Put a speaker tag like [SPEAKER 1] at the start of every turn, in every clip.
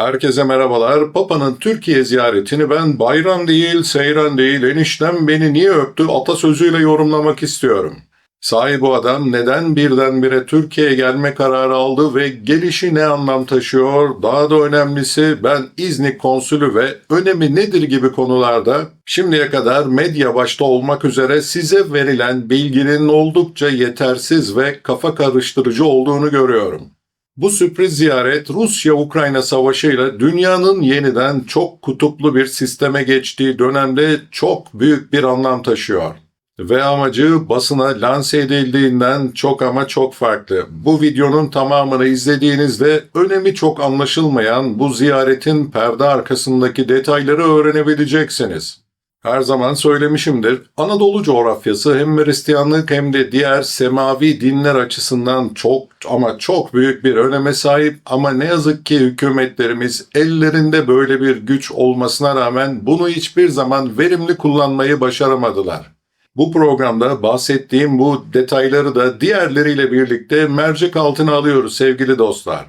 [SPEAKER 1] Herkese merhabalar. Papa'nın Türkiye ziyaretini ben bayram değil, seyran değil, eniştem beni niye öptü atasözüyle yorumlamak istiyorum. Sahi bu adam neden birdenbire Türkiye'ye gelme kararı aldı ve gelişi ne anlam taşıyor? Daha da önemlisi ben İznik konsülü ve önemi nedir gibi konularda şimdiye kadar medya başta olmak üzere size verilen bilginin oldukça yetersiz ve kafa karıştırıcı olduğunu görüyorum. Bu sürpriz ziyaret Rusya-Ukrayna savaşıyla dünyanın yeniden çok kutuplu bir sisteme geçtiği dönemde çok büyük bir anlam taşıyor. Ve amacı basına lanse edildiğinden çok ama çok farklı. Bu videonun tamamını izlediğinizde önemi çok anlaşılmayan bu ziyaretin perde arkasındaki detayları öğrenebileceksiniz. Her zaman söylemişimdir, Anadolu coğrafyası hem Hristiyanlık hem de diğer semavi dinler açısından çok ama çok büyük bir öneme sahip ama ne yazık ki hükümetlerimiz ellerinde böyle bir güç olmasına rağmen bunu hiçbir zaman verimli kullanmayı başaramadılar. Bu programda bahsettiğim bu detayları da diğerleriyle birlikte mercek altına alıyoruz sevgili dostlar.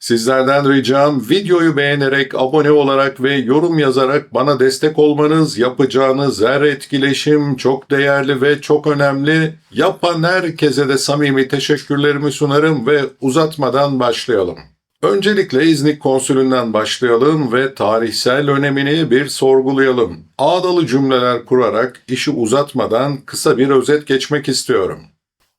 [SPEAKER 1] Sizlerden ricam videoyu beğenerek, abone olarak ve yorum yazarak bana destek olmanız, yapacağınız her etkileşim çok değerli ve çok önemli. Yapan herkese de samimi teşekkürlerimi sunarım ve uzatmadan başlayalım. Öncelikle İznik konsülünden başlayalım ve tarihsel önemini bir sorgulayalım. Ağdalı cümleler kurarak işi uzatmadan kısa bir özet geçmek istiyorum.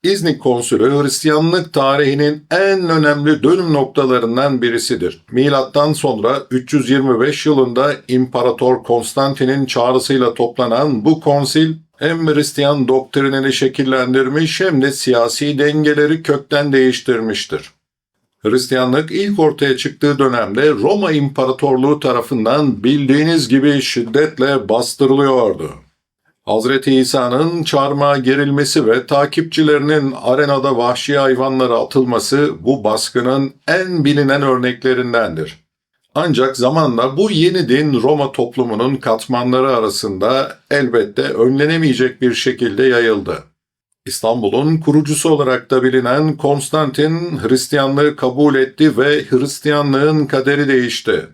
[SPEAKER 1] İznik konsülü Hristiyanlık tarihinin en önemli dönüm noktalarından birisidir. Milattan sonra 325 yılında İmparator Konstantin'in çağrısıyla toplanan bu konsil hem Hristiyan doktrinini şekillendirmiş hem de siyasi dengeleri kökten değiştirmiştir. Hristiyanlık ilk ortaya çıktığı dönemde Roma İmparatorluğu tarafından bildiğiniz gibi şiddetle bastırılıyordu. Hazreti İsa'nın çarmıha gerilmesi ve takipçilerinin arenada vahşi hayvanlara atılması bu baskının en bilinen örneklerindendir. Ancak zamanla bu yeni din Roma toplumunun katmanları arasında elbette önlenemeyecek bir şekilde yayıldı. İstanbul'un kurucusu olarak da bilinen Konstantin Hristiyanlığı kabul etti ve Hristiyanlığın kaderi değişti.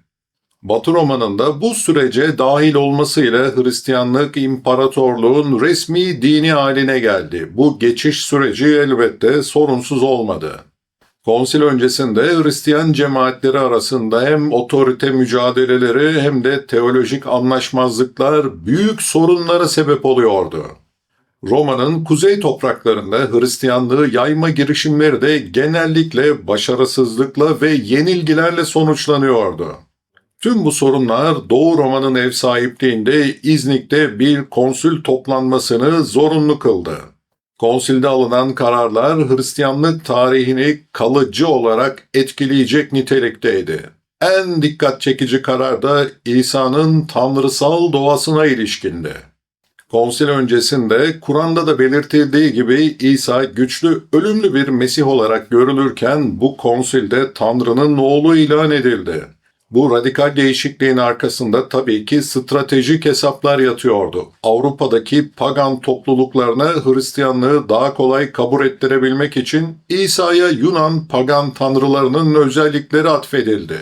[SPEAKER 1] Batı Roma'nın da bu sürece dahil olmasıyla Hristiyanlık imparatorluğun resmi dini haline geldi. Bu geçiş süreci elbette sorunsuz olmadı. Konsil öncesinde Hristiyan cemaatleri arasında hem otorite mücadeleleri hem de teolojik anlaşmazlıklar büyük sorunlara sebep oluyordu. Roma'nın kuzey topraklarında Hristiyanlığı yayma girişimleri de genellikle başarısızlıkla ve yenilgilerle sonuçlanıyordu. Tüm bu sorunlar Doğu Roma'nın ev sahipliğinde İznik'te bir konsül toplanmasını zorunlu kıldı. Konsilde alınan kararlar Hristiyanlık tarihini kalıcı olarak etkileyecek nitelikteydi. En dikkat çekici karar da İsa'nın tanrısal doğasına ilişkindi. Konsil öncesinde Kur'an'da da belirtildiği gibi İsa güçlü, ölümlü bir Mesih olarak görülürken bu konsilde Tanrı'nın oğlu ilan edildi. Bu radikal değişikliğin arkasında tabii ki stratejik hesaplar yatıyordu. Avrupa'daki pagan topluluklarına Hristiyanlığı daha kolay kabul ettirebilmek için İsa'ya Yunan pagan tanrılarının özellikleri atfedildi.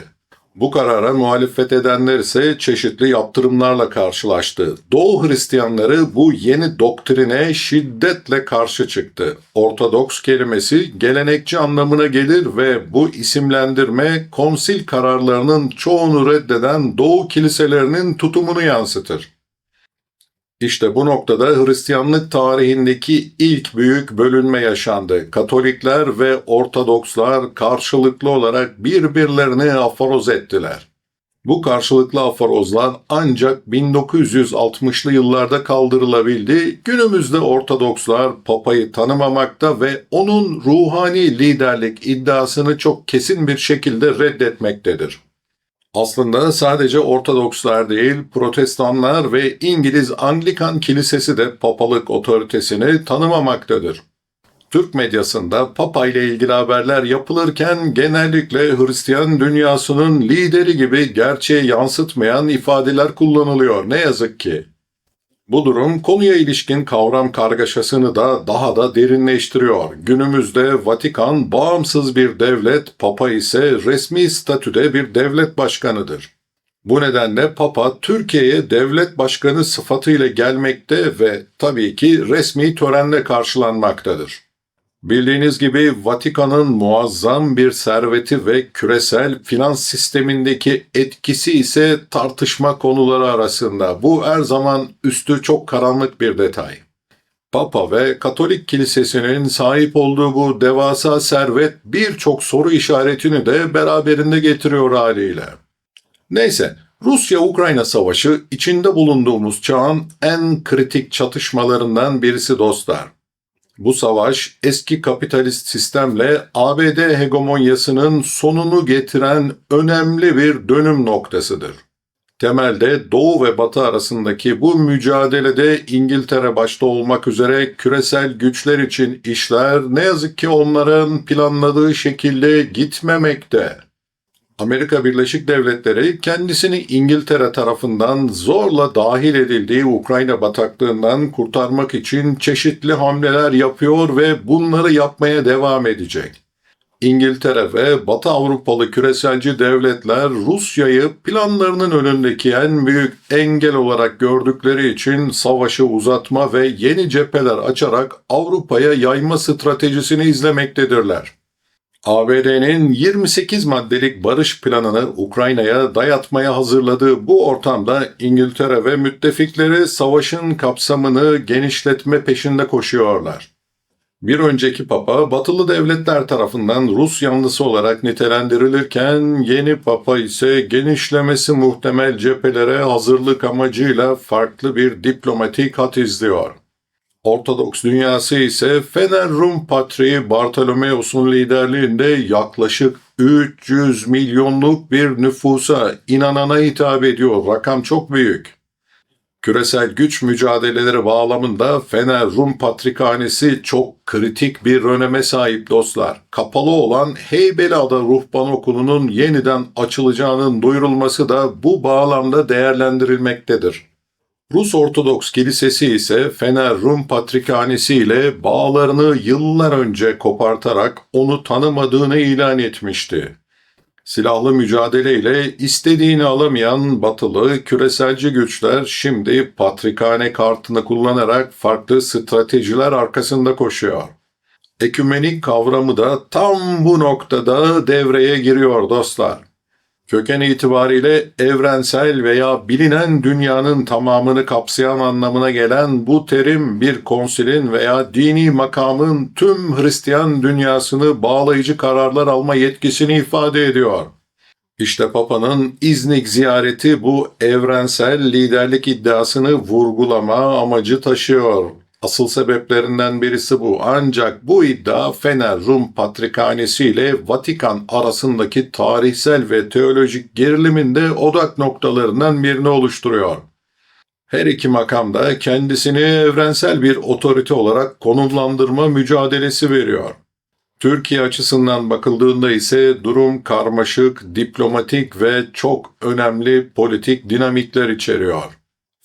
[SPEAKER 1] Bu karara muhalefet edenler ise çeşitli yaptırımlarla karşılaştı. Doğu Hristiyanları bu yeni doktrine şiddetle karşı çıktı. Ortodoks kelimesi gelenekçi anlamına gelir ve bu isimlendirme konsil kararlarının çoğunu reddeden Doğu kiliselerinin tutumunu yansıtır. İşte bu noktada Hristiyanlık tarihindeki ilk büyük bölünme yaşandı. Katolikler ve Ortodokslar karşılıklı olarak birbirlerini aforoz ettiler. Bu karşılıklı aforozlar ancak 1960'lı yıllarda kaldırılabildi. Günümüzde Ortodokslar Papa'yı tanımamakta ve onun ruhani liderlik iddiasını çok kesin bir şekilde reddetmektedir. Aslında sadece Ortodokslar değil, Protestanlar ve İngiliz Anglikan Kilisesi de papalık otoritesini tanımamaktadır. Türk medyasında Papa ile ilgili haberler yapılırken genellikle Hristiyan dünyasının lideri gibi gerçeği yansıtmayan ifadeler kullanılıyor ne yazık ki. Bu durum konuya ilişkin kavram kargaşasını da daha da derinleştiriyor. Günümüzde Vatikan bağımsız bir devlet, Papa ise resmi statüde bir devlet başkanıdır. Bu nedenle Papa Türkiye'ye devlet başkanı sıfatıyla gelmekte ve tabii ki resmi törenle karşılanmaktadır. Bildiğiniz gibi Vatikan'ın muazzam bir serveti ve küresel finans sistemindeki etkisi ise tartışma konuları arasında. Bu her zaman üstü çok karanlık bir detay. Papa ve Katolik Kilisesi'nin sahip olduğu bu devasa servet birçok soru işaretini de beraberinde getiriyor haliyle. Neyse, Rusya-Ukrayna savaşı içinde bulunduğumuz çağın en kritik çatışmalarından birisi dostlar. Bu savaş eski kapitalist sistemle ABD hegemonyasının sonunu getiren önemli bir dönüm noktasıdır. Temelde Doğu ve Batı arasındaki bu mücadelede İngiltere başta olmak üzere küresel güçler için işler ne yazık ki onların planladığı şekilde gitmemekte. Amerika Birleşik Devletleri kendisini İngiltere tarafından zorla dahil edildiği Ukrayna bataklığından kurtarmak için çeşitli hamleler yapıyor ve bunları yapmaya devam edecek. İngiltere ve Batı Avrupalı küreselci devletler Rusya'yı planlarının önündeki en büyük engel olarak gördükleri için savaşı uzatma ve yeni cepheler açarak Avrupa'ya yayma stratejisini izlemektedirler. ABD'nin 28 maddelik barış planını Ukrayna'ya dayatmaya hazırladığı bu ortamda İngiltere ve müttefikleri savaşın kapsamını genişletme peşinde koşuyorlar. Bir önceki papa batılı devletler tarafından Rus yanlısı olarak nitelendirilirken yeni papa ise genişlemesi muhtemel cephelere hazırlık amacıyla farklı bir diplomatik hat izliyor. Ortodoks dünyası ise Fener Rum Patriği Bartolomeos'un liderliğinde yaklaşık 300 milyonluk bir nüfusa inanana hitap ediyor. Rakam çok büyük. Küresel güç mücadeleleri bağlamında Fener Rum Patrikhanesi çok kritik bir öneme sahip dostlar. Kapalı olan Heybeliada Ruhban Okulu'nun yeniden açılacağının duyurulması da bu bağlamda değerlendirilmektedir. Rus Ortodoks Kilisesi ise Fener Rum Patrikhanesi ile bağlarını yıllar önce kopartarak onu tanımadığını ilan etmişti. Silahlı mücadeleyle istediğini alamayan batılı küreselci güçler şimdi patrikhane kartını kullanarak farklı stratejiler arkasında koşuyor. Ekümenik kavramı da tam bu noktada devreye giriyor dostlar. Köken itibariyle evrensel veya bilinen dünyanın tamamını kapsayan anlamına gelen bu terim bir konsilin veya dini makamın tüm Hristiyan dünyasını bağlayıcı kararlar alma yetkisini ifade ediyor. İşte Papa'nın İznik ziyareti bu evrensel liderlik iddiasını vurgulama amacı taşıyor. Asıl sebeplerinden birisi bu. Ancak bu iddia Fener Rum Patrikhanesi ile Vatikan arasındaki tarihsel ve teolojik gerilimin de odak noktalarından birini oluşturuyor. Her iki makamda kendisini evrensel bir otorite olarak konumlandırma mücadelesi veriyor. Türkiye açısından bakıldığında ise durum karmaşık, diplomatik ve çok önemli politik dinamikler içeriyor.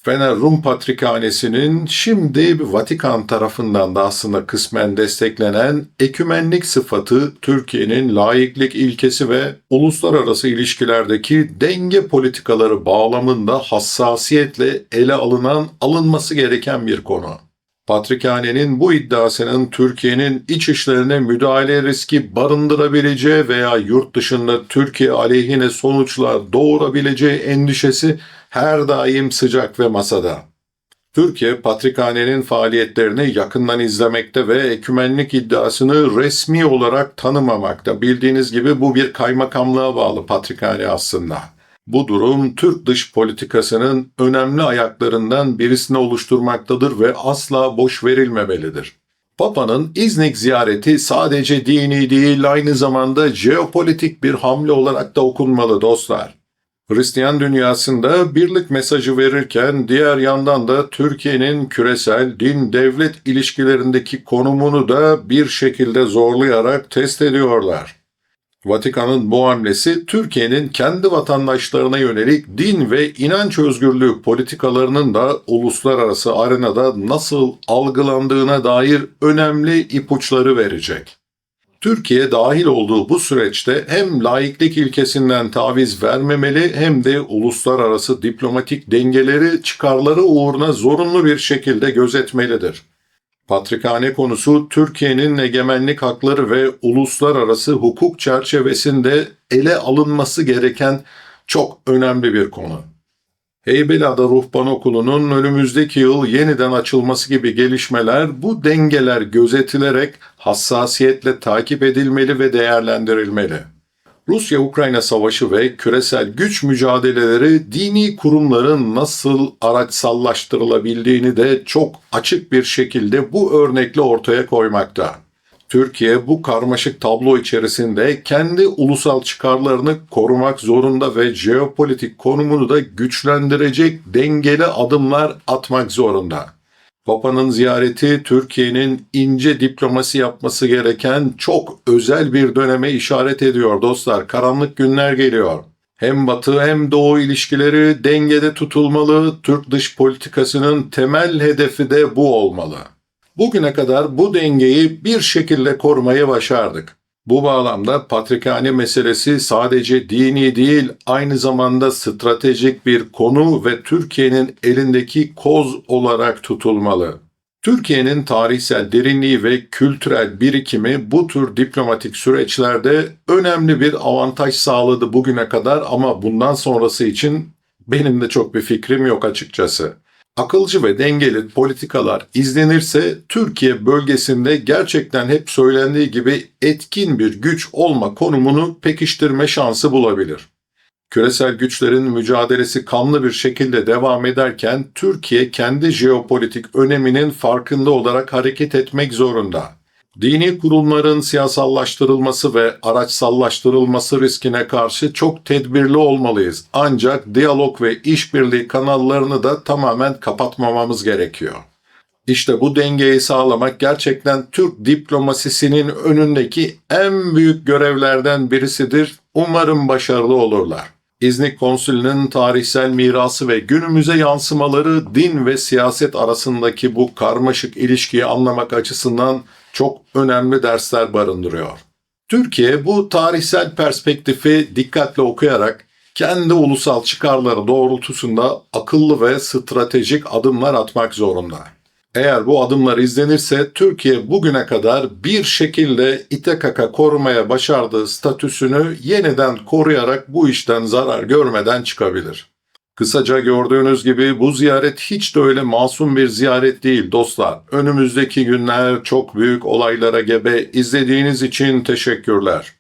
[SPEAKER 1] Fener Rum Patrikhanesi'nin şimdi Vatikan tarafından da aslında kısmen desteklenen ekümenlik sıfatı Türkiye'nin laiklik ilkesi ve uluslararası ilişkilerdeki denge politikaları bağlamında hassasiyetle ele alınan alınması gereken bir konu. Patrikhanenin bu iddiasının Türkiye'nin iç işlerine müdahale riski barındırabileceği veya yurt dışında Türkiye aleyhine sonuçlar doğurabileceği endişesi her daim sıcak ve masada. Türkiye, Patrikhane'nin faaliyetlerini yakından izlemekte ve ekümenlik iddiasını resmi olarak tanımamakta. Bildiğiniz gibi bu bir kaymakamlığa bağlı Patrikhane aslında. Bu durum Türk dış politikasının önemli ayaklarından birisini oluşturmaktadır ve asla boş verilmemelidir. Papa'nın İznik ziyareti sadece dini değil aynı zamanda jeopolitik bir hamle olarak da okunmalı dostlar. Hristiyan dünyasında birlik mesajı verirken diğer yandan da Türkiye'nin küresel din-devlet ilişkilerindeki konumunu da bir şekilde zorlayarak test ediyorlar. Vatikan'ın bu hamlesi Türkiye'nin kendi vatandaşlarına yönelik din ve inanç özgürlüğü politikalarının da uluslararası arenada nasıl algılandığına dair önemli ipuçları verecek. Türkiye dahil olduğu bu süreçte hem laiklik ilkesinden taviz vermemeli hem de uluslararası diplomatik dengeleri çıkarları uğruna zorunlu bir şekilde gözetmelidir. Patrikhane konusu Türkiye'nin egemenlik hakları ve uluslararası hukuk çerçevesinde ele alınması gereken çok önemli bir konu. Heybeliada Ruhban Okulu'nun önümüzdeki yıl yeniden açılması gibi gelişmeler bu dengeler gözetilerek hassasiyetle takip edilmeli ve değerlendirilmeli. Rusya-Ukrayna savaşı ve küresel güç mücadeleleri dini kurumların nasıl araçsallaştırılabildiğini de çok açık bir şekilde bu örnekle ortaya koymakta. Türkiye bu karmaşık tablo içerisinde kendi ulusal çıkarlarını korumak zorunda ve jeopolitik konumunu da güçlendirecek dengeli adımlar atmak zorunda. Papa'nın ziyareti Türkiye'nin ince diplomasi yapması gereken çok özel bir döneme işaret ediyor dostlar. Karanlık günler geliyor. Hem Batı hem Doğu ilişkileri dengede tutulmalı. Türk dış politikasının temel hedefi de bu olmalı. Bugüne kadar bu dengeyi bir şekilde korumayı başardık. Bu bağlamda Patrikhane meselesi sadece dini değil, aynı zamanda stratejik bir konu ve Türkiye'nin elindeki koz olarak tutulmalı. Türkiye'nin tarihsel derinliği ve kültürel birikimi bu tür diplomatik süreçlerde önemli bir avantaj sağladı bugüne kadar ama bundan sonrası için benim de çok bir fikrim yok açıkçası. Akılcı ve dengeli politikalar izlenirse Türkiye bölgesinde gerçekten hep söylendiği gibi etkin bir güç olma konumunu pekiştirme şansı bulabilir. Küresel güçlerin mücadelesi kanlı bir şekilde devam ederken Türkiye kendi jeopolitik öneminin farkında olarak hareket etmek zorunda. Dini kurumların siyasallaştırılması ve araçsallaştırılması riskine karşı çok tedbirli olmalıyız. Ancak diyalog ve işbirliği kanallarını da tamamen kapatmamamız gerekiyor. İşte bu dengeyi sağlamak gerçekten Türk diplomasisinin önündeki en büyük görevlerden birisidir. Umarım başarılı olurlar. İznik Konsülü'nün tarihsel mirası ve günümüze yansımaları din ve siyaset arasındaki bu karmaşık ilişkiyi anlamak açısından çok önemli dersler barındırıyor. Türkiye bu tarihsel perspektifi dikkatle okuyarak kendi ulusal çıkarları doğrultusunda akıllı ve stratejik adımlar atmak zorunda. Eğer bu adımlar izlenirse Türkiye bugüne kadar bir şekilde İTKK korumaya başardığı statüsünü yeniden koruyarak bu işten zarar görmeden çıkabilir. Kısaca gördüğünüz gibi bu ziyaret hiç de öyle masum bir ziyaret değil dostlar. Önümüzdeki günler çok büyük olaylara gebe. İzlediğiniz için teşekkürler.